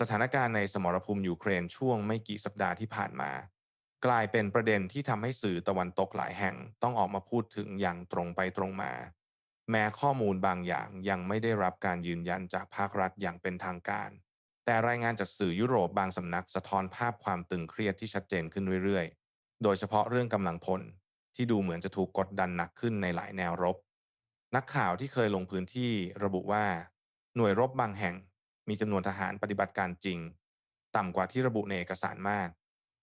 สถานการณ์ในสมรภูมิยูเครนช่วงไม่กี่สัปดาห์ที่ผ่านมา กลายเป็นประเด็นที่ทำให้สื่อตะวันตกหลายแห่งต้องออกมาพูดถึงอย่างตรงไปตรงมา แม้ข้อมูลบางอย่างยังไม่ได้รับการยืนยันจากภาครัฐอย่างเป็นทางการ แต่รายงานจากสื่อยุโรปบางสำนักสะท้อนภาพความตึงเครียดที่ชัดเจนขึ้นเรื่อยๆ โดยเฉพาะเรื่องกำลังพลที่ดูเหมือนจะถูกกดดันหนักขึ้นในหลายแนวรบ นักข่าวที่เคยลงพื้นที่ระบุว่า หน่วยรบบางแห่ง มีจำนวนทหารปฏิบัติการจริง ต่ำกว่าที่ระบุในเอกสารมาก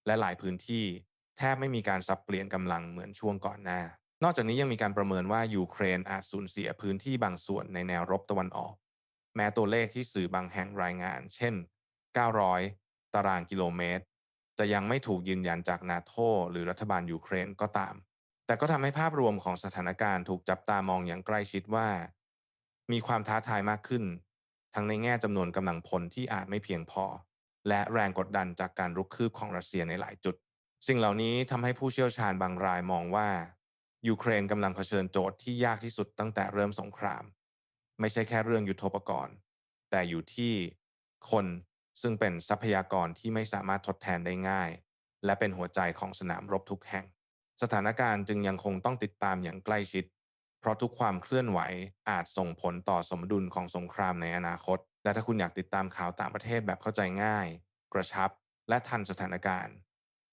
และหลายพื้นที่แทบไม่มีการสับเปลี่ยนกำลังเหมือนช่วงก่อนหน้า นอกจากนี้ยังมีการประเมินว่ายูเครนอาจสูญเสียพื้นที่บางส่วนในแนวรบตะวันออก แม้ตัวเลขที่สื่อบางแห่งรายงาน เช่น 900 ตารางกิโลเมตร จะยังไม่ถูกยืนยันจากนาโตหรือรัฐบาลยูเครนก็ตาม แต่ก็ทำให้ภาพรวมของสถานการณ์ถูกจับตามองอย่างใกล้ชิดว่า มีความท้าทายมากขึ้น ทั้งในแง่จำนวนกำลังพลที่อาจไม่เพียงพอ และแรงกดดันจากการรุกคืบของรัสเซียในหลายจุด สิ่งเหล่านี้ทำให้ผู้เชี่ยวชาญบางรายมองว่า ยูเครนกำลังเผชิญโจทย์ที่ยากที่สุดตั้งแต่เริ่มสงคราม ไม่ใช่แค่เรื่องยุทโธปกรณ์ แต่อยู่ที่คนซึ่งเป็นทรัพยากรที่ไม่สามารถทดแทนได้ง่าย และเป็นหัวใจของสนามรบทุกแห่ง สถานการณ์จึงยังคงต้องติดตามอย่างใกล้ชิด เพราะทุกความเคลื่อนไหวอาจส่งผลต่อสมดุลของสงครามในอนาคต และถ้าคุณอยากติดตามข่าวต่างประเทศแบบเข้าใจง่าย กระชับ และทันสถานการณ์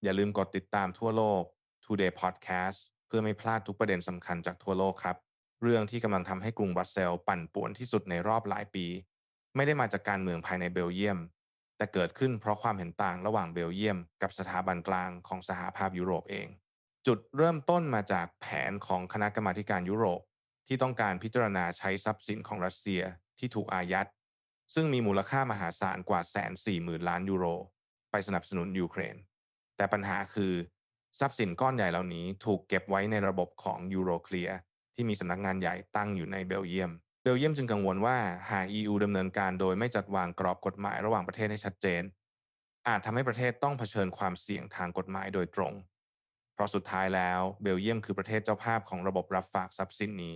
อย่าลืมกดติดตามทั่วโลก Today Podcast เพื่อไม่พลาดทุกประเด็นสำคัญจากทั่วโลกครับ เรื่องที่กำลังทำให้กรุงบรัสเซลปั่นป่วนที่สุดในรอบหลายปี ไม่ได้มาจากการเมืองภายในเบลเยียม แต่เกิดขึ้นเพราะความเห็นต่างระหว่างเบลเยียม กับสถาบันกลางของสหภาพยุโรปเอง จุดเริ่มต้นมาจากแผนของคณะกรรมาการยุโรป ที่ต้องการพิจารณาใช้ทรัพย์สินของรัสเซียที่ถูกอายัด ซึ่งมีมูลค่ามหาศาลกว่าแสนสี่หมื่นล้านยูโร ไปสนับสนุนยูเครน แต่ปัญหาคือทรัพย์สินก้อนใหญ่เหล่านี้ถูกเก็บไว้ในระบบของยูโรเคลียที่มีสำนักงานใหญ่ตั้งอยู่ในเบลเยียม เบลเยียมจึงกังวลว่าหาก EU ดำเนินการโดยไม่จัดวางกรอบกฎหมายระหว่างประเทศให้ชัดเจน อาจทำให้ประเทศต้องเผชิญความเสี่ยงทางกฎหมายโดยตรง ราะสุดท้ายแล้วเบลเยียมคือประเทศเจ้าภาพของระบบรับฝากทรัพย์สินนี้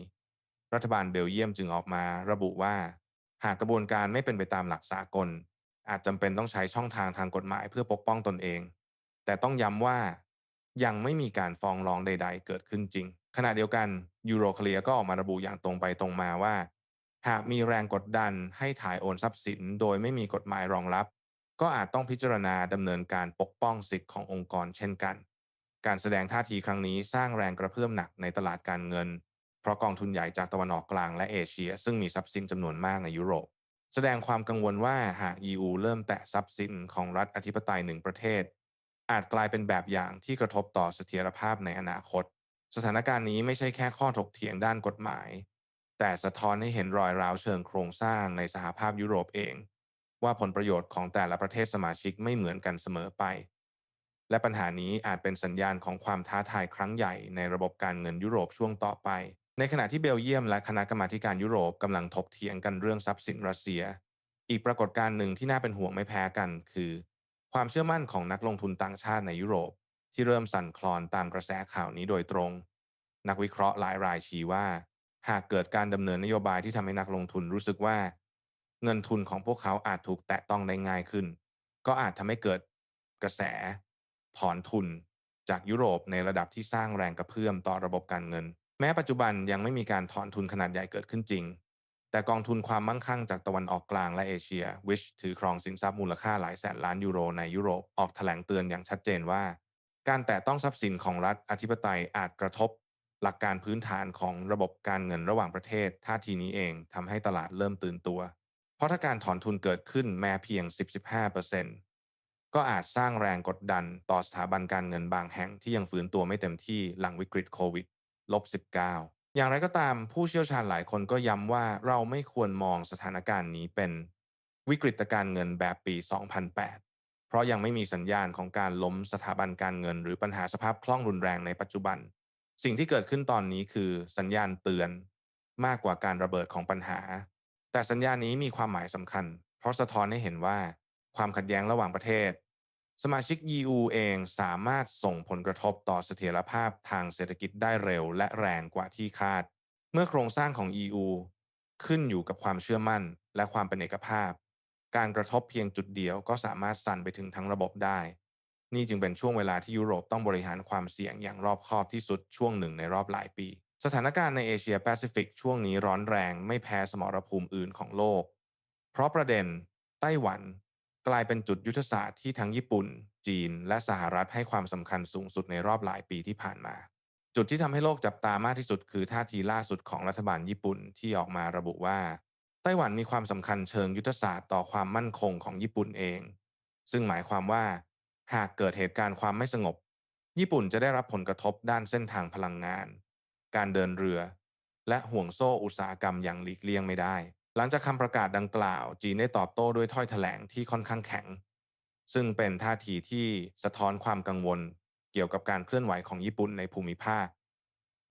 รัฐบาลเบลเยียมจึงออกมาระบุว่า หากกระบวนการไม่เป็นไปตามหลักสากล อาจจำเป็นต้องใช้ช่องทางทางกฎหมายเพื่อปกป้องตนเอง แต่ต้องย้ำว่ายังไม่มีการฟ้องร้องใด ๆ เกิดขึ้นจริง ขณะเดียวกันยูโรเคลียก็ออกมาระบุอย่างตรงไปตรงมาว่า หากมีแรงกดดันให้ถ่ายโอนทรัพย์สิน โดยไม่มีกฎหมายรองรับ ก็อาจต้องพิจารณาดำเนินการปกป้องสิทธิ์ขององค์กรเช่นกัน การแสดงท่าทีครั้งนี้สร้างแรงกระเพื่อมหนักในตลาดการเงิน เพราะกองทุนใหญ่จากตะวันออกกลางและเอเชีย ซึ่งมีทรัพย์สินจำนวนมากในยุโรป แสดงความกังวลว่าหาก EU เริ่มแตะทรัพย์สินของรัฐอธิปไตยหนึ่งประเทศ อาจกลายเป็นแบบอย่างที่กระทบต่อเสถียรภาพในอนาคต สถานการณ์นี้ไม่ใช่แค่ข้อถกเถียงด้านกฎหมาย แต่สะท้อนให้เห็นรอยร้าวเชิงโครงสร้างในสหภาพยุโรปเอง ว่าผลประโยชน์ของแต่ละประเทศสมาชิกไม่เหมือนกันเสมอไป และปัญหานี้อาจเป็นสัญญาณของความท้าทายครั้งใหญ่ในระบบการเงินยุโรปช่วงต่อไป ในขณะที่เบลเยียมและคณะกรรมาการยุโรปกำลังถกเถียงกันเรื่องทรัพย์สินรัสเซีย อีกปรากฏการณ์หนึ่งที่น่าเป็นห่วงไม่แพ้กัน คือ ความเชื่อมั่นของนักลงทุนต่างชาติในยุโรป ที่เริ่มสั่นคลอนตามกระแสข่าวนี้โดยตรง นักวิเคราะห์หลายรายชี้ว่า หากเกิดการดำเนินนโยบายที่ทำให้นักลงทุนรู้สึกว่า เงินทุนของพวกเขาอาจถูกแตะต้องได้ง่ายขึ้น ก็อาจทำให้เกิดกระแส ถอนทุนจากยุโรปในระดับที่สร้างแรงกระเพื่อมต่อระบบการเงิน แม้ปัจจุบันยังไม่มีการถอนทุนขนาดใหญ่เกิดขึ้นจริง แต่กองทุนความมั่งคั่งจากตะวันออกกลางและเอเชีย วิชถือครองสินทรัพย์มูลค่าหลายแสนล้านยูโรในยุโรปออกแถลงเตือนอย่างชัดเจนว่า การแตะต้องทรัพย์สินของรัฐอธิปไตยอาจกระทบ หลักการพื้นฐานของระบบการเงินระหว่างประเทศท่าทีนี้เองทำให้ตลาดเริ่มตื่นตัว เพราะถ้าการถอนทุนเกิดขึ้นแม้เพียง 10-15% ก็อาจสร้างแรงกดดันต่อสถาบันการเงินบางแห่งที่ยังฟื้นตัวไม่เต็มที่หลังวิกฤตโควิดลบ19 อย่างไรก็ตามผู้เชี่ยวชาญหลายคนก็ย้ำว่าเราไม่ควรมองสถานการณ์นี้เป็นวิกฤตการเงินแบบปี 2008 เพราะยังไม่มีสัญญาณของการล้มสถาบันการเงิน หรือปัญหาสภาพคล่องรุนแรงในปัจจุบัน สิ่งที่เกิดขึ้นตอนนี้คือสัญญาณเตือนมากกว่าการระเบิดของปัญหา แต่สัญญาณนี้มีความหมายสำคัญ เพราะสะท้อนให้เห็นว่า ความขัดแย้งระหว่างประเทศ สมาชิก EU เองสามารถส่งผลกระทบต่อเสถียรภาพทางเศรษฐกิจได้เร็วและแรงกว่าที่คาด เมื่อโครงสร้างของ EU ขึ้นอยู่กับความเชื่อมั่นและความเป็นเอกภาพ การกระทบเพียงจุดเดียวก็สามารถสั่นไปถึงทั้งระบบได้ นี่จึงเป็นช่วงเวลาที่ยุโรปต้องบริหารความเสี่ยงอย่างรอบคอบที่สุดช่วงหนึ่งในรอบหลายปี สถานการณ์ในเอเชียแปซิฟิกช่วงนี้ร้อนแรงไม่แพ้สมรภูมิอื่นของโลก เพราะประเด็นไต้หวัน กลายเป็นจุดยุทธศาสตร์ที่ทั้งญี่ปุ่น จีน และสหรัฐให้ความสำคัญสูงสุดในรอบหลายปีที่ผ่านมา จุดที่ทำให้โลกจับตามากที่สุดคือท่าทีล่าสุดของรัฐบาลญี่ปุ่นที่ออกมาระบุว่า ไต้หวันมีความสำคัญเชิงยุทธศาสตร์ต่อความมั่นคงของญี่ปุ่นเอง ซึ่งหมายความว่า หากเกิดเหตุการณ์ความไม่สงบ ญี่ปุ่นจะได้รับผลกระทบด้านเส้นทางพลังงาน การเดินเรือ และห่วงโซ่อุตสาหกรรมอย่างหลีกเลี่ยงไม่ได้ หลังจากคำประกาศดังกล่าว จีนได้ตอบโต้ด้วยถ้อยแถลงที่ค่อนข้างแข็ง ซึ่งเป็นท่าทีที่สะท้อนความกังวล เกี่ยวกับการเคลื่อนไหวของญี่ปุ่นในภูมิภาค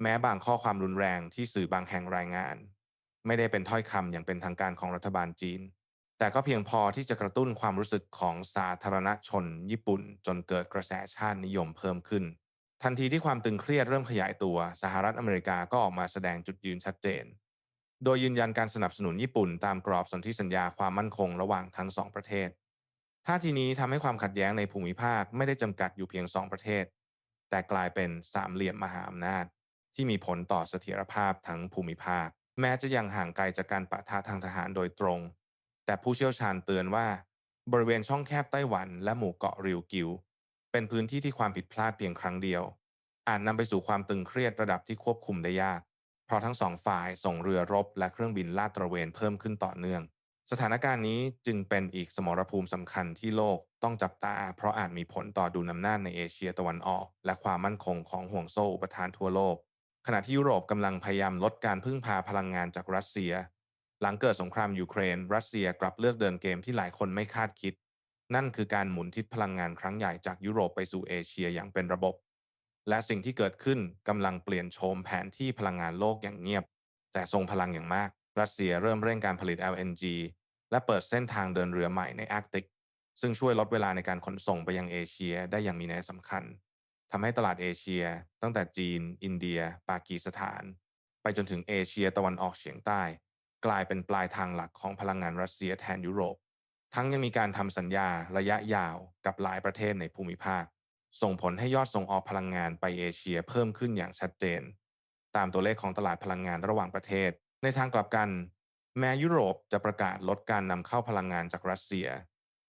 แม้บางข้อความรุนแรงที่สื่อบางแห่งรายงาน ไม่ได้เป็นถ้อยคำอย่างเป็นทางการของรัฐบาลจีน แต่ก็เพียงพอที่จะกระตุ้นความรู้สึกของสาธารณชน ญี่ปุ่น จนเกิดกระแสชาตินิยมเพิ่มขึ้น ทันทีที่ความตึงเครียดเริ่มขยายตัว สหรัฐอเมริกาก็ออกมาแสดงจุดยืนชัดเจน โดยยืนยันการสนับสนุนญี่ปุ่นตามกรอบสนธิสัญญาความมั่นคงระหว่างทั้งสองประเทศท่าทีนี้ทำให้ความขัดแย้งในภูมิภาคไม่ได้จำกัดอยู่เพียงสองประเทศ แต่กลายเป็นสามเหลี่ยมมหาอำนาจ ที่มีผลต่อเสถียรภาพทั้งภูมิภาค แม้จะยังห่างไกลจากการปะทะทางทหารโดยตรง แต่ผู้เชี่ยวชาญเตือนว่า บริเวณช่องแคบไต้หวันและหมู่เกาะริวกิว เป็นพื้นที่ที่ความผิดพลาดเพียงครั้งเดียว อาจนำไปสู่ความตึงเครียดระดับที่ควบคุมได้ยาก เพราะทั้งสองฝ่ายส่งเรือรบและเครื่องบินลาดตระเวนเพิ่มขึ้นต่อเนื่อง สถานการณ์นี้จึงเป็นอีกสมรภูมิสำคัญที่โลกต้องจับตา เพราะอาจมีผลต่อดุลอำนาจในเอเชียตะวันออก และความมั่นคงของห่วงโซ่อุปทานทั่วโลก ขณะที่ยุโรปกำลังพยายามลดการพึ่งพาพลังงานจากรัสเซีย หลังเกิดสงครามยูเครน รัสเซียกลับเลือกเดินเกมที่หลายคนไม่คาดคิด นั่นคือการหมุนทิศพลังงานครั้งใหญ่จากยุโรปไปสู่เอเชียอย่างเป็นระบบ และสิ่งที่เกิดขึ้นกำลังเปลี่ยนโฉมแผนที่พลังงานโลกอย่างเงียบ แต่ทรงพลังอย่างมาก รัสเซียเริ่มเร่งการผลิต LNG และเปิดเส้นทางเดินเรือใหม่ในอาร์กติก ซึ่งช่วยลดเวลาในการขนส่งไปยังเอเชียได้อย่างมีนัยสำคัญทำให้ตลาดเอเชีย ตั้งแต่จีน อินเดีย ปากีสถาน ไปจนถึงเอเชียตะวันออกเฉียงใต้ กลายเป็นปลายทางหลักของพลังงานรัสเซียแทนยุโรป ทั้งยังมีการทำสัญญาระยะยาวกับหลายประเทศในภูมิภาค ส่งผลให้ยอดส่งออกพลังงานไปเอเชียเพิ่มขึ้นอย่างชัดเจน ตามตัวเลขของตลาดพลังงานระหว่างประเทศ ในทางกลับกัน แม้ยุโรปจะประกาศลดการนำเข้าพลังงานจากรัสเซีย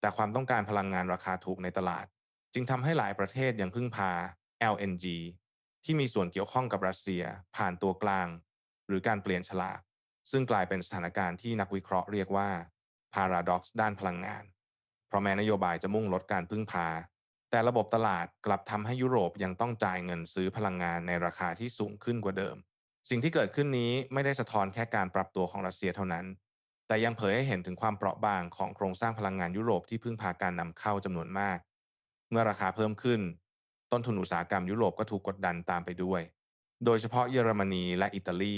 แต่ความต้องการพลังงานราคาถูกในตลาด จึงทำให้หลายประเทศยังพึ่งพา LNG ที่มีส่วนเกี่ยวข้องกับรัสเซีย ผ่านตัวกลาง หรือการเปลี่ยนฉลากซึ่งกลายเป็นสถานการณ์ที่นักวิเคราะห์เรียกว่า paradox ด้านพลังงาน เพราะแม้นโยบายจะมุ่งลดการพึ่งพา แต่ระบบตลาดกลับทำให้ยุโรปยังต้องจ่ายเงินซื้อพลังงานในราคาที่สูงขึ้นกว่าเดิม สิ่งที่เกิดขึ้นนี้ไม่ได้สะท้อนแค่การปรับตัวของรัสเซียเท่านั้น แต่ยังเผยให้เห็นถึงความเปราะบางของโครงสร้างพลังงานยุโรปที่พึ่งพาการนำเข้าจำนวนมาก เมื่อราคาเพิ่มขึ้น ต้นทุนอุตสาหกรรมยุโรปก็ถูกกดดันตามไปด้วย โดยเฉพาะเยอรมนีและอิตาลี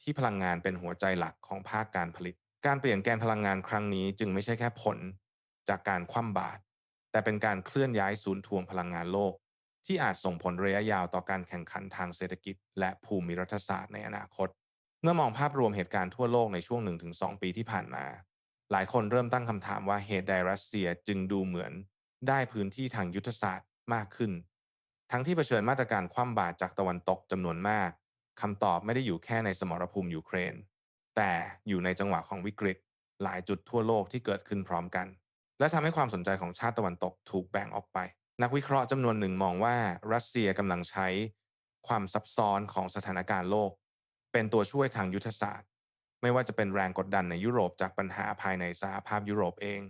ที่พลังงานเป็นหัวใจหลักของภาคการผลิต การเปลี่ยนแกนพลังงานครั้งนี้จึงไม่ใช่แค่ผล จากการคว่ำบาตร แต่เป็นการเคลื่อนย้ายศูนย์ทวงพลังงานโลก ที่อาจส่งผลระยะยาวต่อการแข่งขันทางเศรษฐกิจ และภูมิรัฐศาสตร์ในอนาคต เมื่อมองภาพรวมเหตุการณ์ทั่วโลกในช่วง 1-2 ปีที่ผ่านมา หลายคนเริ่มตั้งคำถามว่าเหตุใดรัสเซียจึงดูเหมือน ได้พื้นที่ทางยุทธศาสตร์มากขึ้น ทั้งที่เผชิญมาตรการคว่ำบาตรจากตะวันตกจำนวนมากคำตอบไม่ได้อยู่แค่ในสมรภูมิยูเครน แต่อยู่ในจังหวะของวิกฤต หลายจุดทั่วโลกที่เกิดขึ้นพร้อมกัน และทำให้ความสนใจของชาติตะวันตกถูกแบ่งออกไป นักวิเคราะห์จำนวนหนึ่งมองว่ารัสเซียกำลังใช้ความซับซ้อนของสถานการณ์โลก เป็นตัวช่วยทางยุทธศาสตร์ ไม่ว่าจะเป็นแรงกดดันในยุโรปจากปัญหาภายในสหภาพยุโรปเอง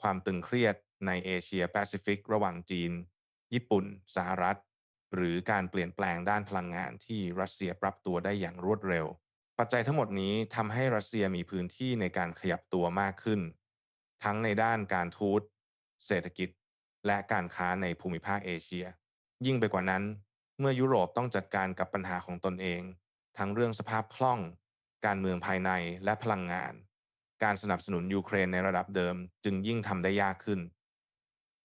ความตึงเครียดในเอเชียแปซิฟิกระหว่างจีน ญี่ปุ่น สหรัฐ หรือการเปลี่ยนแปลงด้านพลังงานที่รัสเซียปรับตัวได้อย่างรวดเร็ว ปัจจัยทั้งหมดนี้ทำให้รัสเซียมีพื้นที่ในการขยับตัวมากขึ้น ทั้งในด้านการทูตเศรษฐกิจ และการค้าในภูมิภาคเอเชีย ยิ่งไปกว่านั้น เมื่อยุโรปต้องจัดการกับปัญหาของตนเอง ทั้งเรื่องสภาพคล่อง การเมืองภายในและพลังงาน การสนับสนุนยูเครนในระดับเดิมจึงยิ่งทำได้ยากขึ้น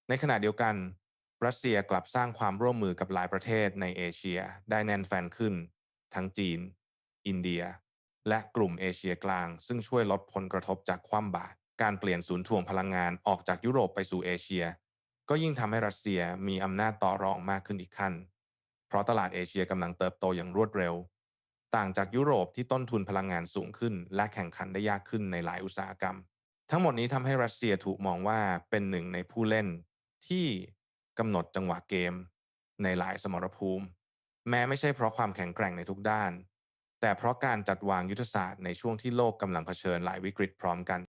ในขณะเดียวกัน รัสเซียกลับสร้างความร่วมมือกับหลายประเทศในเอเชียได้แน่นแฟนขึ้น ทั้งจีน อินเดีย และกลุ่มเอเชียกลาง ซึ่งช่วยลดผลกระทบจากความบาตร การเปลี่ยนศูนย์ถ่วงพลังงานออกจากยุโรปไปสู่เอเชีย ก็ยิ่งทำให้รัสเซียมีอำนาจต่อรองมากขึ้นอีกขั้น เพราะตลาดเอเชียกำลังเติบโตอย่างรวดเร็ว ต่างจากยุโรปที่ต้นทุนพลังงานสูงขึ้น และแข่งขันได้ยากขึ้นในหลายอุตสาหกรรม ทั้งหมดนี้ทำให้รัสเซียถูกมองว่าเป็นหนึ่งในผู้เล่น ที่กำหนดจังหวะเกม ในหลายสมรภูมิ แม้ไม่ใช่เพราะความแข็งแกร่งในทุกด้าน แต่เพราะการจัดวางยุทธศาสตร์ในช่วงที่โลกกำลังเผชิญหลายวิกฤตพร้อมกัน